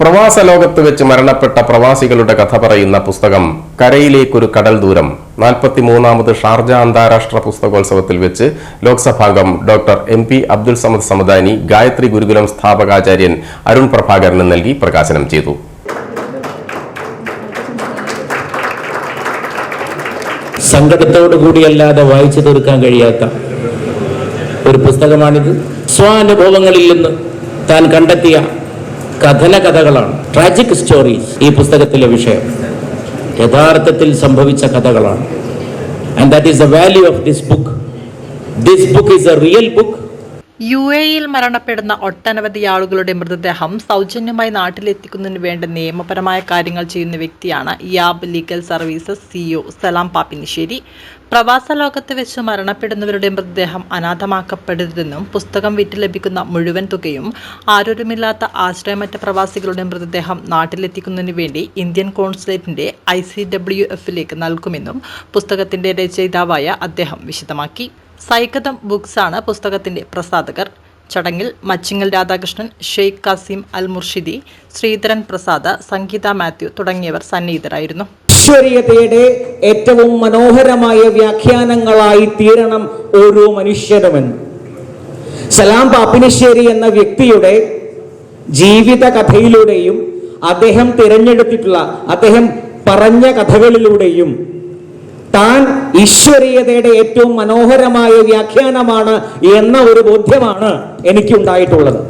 പ്രവാസ ലോകത്ത് വെച്ച് മരണപ്പെട്ട പ്രവാസികളുടെ കഥ പറയുന്ന പുസ്തകം കരയിലേക്കൊരു കടൽ ദൂരം. നാൽപ്പത്തിമൂന്നാമത് ഷാർജ അന്താരാഷ്ട്ര പുസ്തകോത്സവത്തിൽ വെച്ച് ലോക്സഭാംഗം doctor M P Abdul Samad Samadani Gayatri Gurukulam സ്ഥാപകാചാര്യൻ Arun പ്രഭാകരന് നൽകി പ്രകാശനം ചെയ്തു. കൂടിയല്ലാതെ വായിച്ചു തീർക്കാൻ കഴിയാത്ത ഒരു പുസ്തകമാണിത്. സ്വാനുഭവങ്ങളിൽ നിന്ന് താൻ കണ്ടെത്തിയ കഥന കഥകളാണ് ട്രാജിക് സ്റ്റോറീസ് ഈ പുസ്തകത്തിലെ വിഷയം. യഥാർത്ഥത്തിൽ സംഭവിച്ച കഥകളാണ്. And that is the value of this book this book is a real book U എയിൽ മരണപ്പെടുന്ന ഒട്ടനവധി ആളുകളുടെ മൃതദേഹം സൗജന്യമായി നാട്ടിലെത്തിക്കുന്നതിന് വേണ്ട നിയമപരമായ കാര്യങ്ങൾ ചെയ്യുന്ന വ്യക്തിയാണ് Yab legal services CEO Salam Pappinisseri. പ്രവാസ ലോകത്ത് വെച്ച് മരണപ്പെടുന്നവരുടെ മൃതദേഹം അനാഥമാക്കപ്പെടരുതെന്നും പുസ്തകം വിറ്റ് ലഭിക്കുന്ന മുഴുവൻ തുകയും ആരോരുമില്ലാത്ത ആശ്രയമറ്റ പ്രവാസികളുടെ മൃതദേഹം നാട്ടിലെത്തിക്കുന്നതിന് വേണ്ടി ഇന്ത്യൻ കോൺസുലേറ്റിന്റെ ഐ സി ഡബ്ല്യു എഫിലേക്ക് നൽകുമെന്നും പുസ്തകത്തിന്റെ രചയിതാവായ അദ്ദേഹം വിശദമാക്കി. സൈകതം ബുക്സാണ് പുസ്തകത്തിന്റെ പ്രസാധകർ. ചടങ്ങിൽ മച്ചിങ്ങൽ രാധാകൃഷ്ണൻ ഷെയ്ഖ് കാസിം അൽ മുർഷിദി ശ്രീധരൻ പ്രസാദ സംഗീത മാത്യു തുടങ്ങിയവർ സന്നിഹിതരായിരുന്നു. ഈശ്വരീയതയുടെ ഏറ്റവും മനോഹരമായ വ്യാഖ്യാനങ്ങളായി തീരണം ഓരോ മനുഷ്യരുമെന്ന് സലാം പാപ്പിനിശ്ശേരി എന്ന വ്യക്തിയുടെ ജീവിത കഥയിലൂടെയും അദ്ദേഹം തിരഞ്ഞെടുത്തിട്ടുള്ള അദ്ദേഹം പറഞ്ഞ കഥകളിലൂടെയും താൻ ഈശ്വരീയതയുടെ ഏറ്റവും മനോഹരമായ വ്യാഖ്യാനമാണ് എന്ന ഒരു ബോധ്യമാണ് എനിക്കുണ്ടായിട്ടുള്ളത്.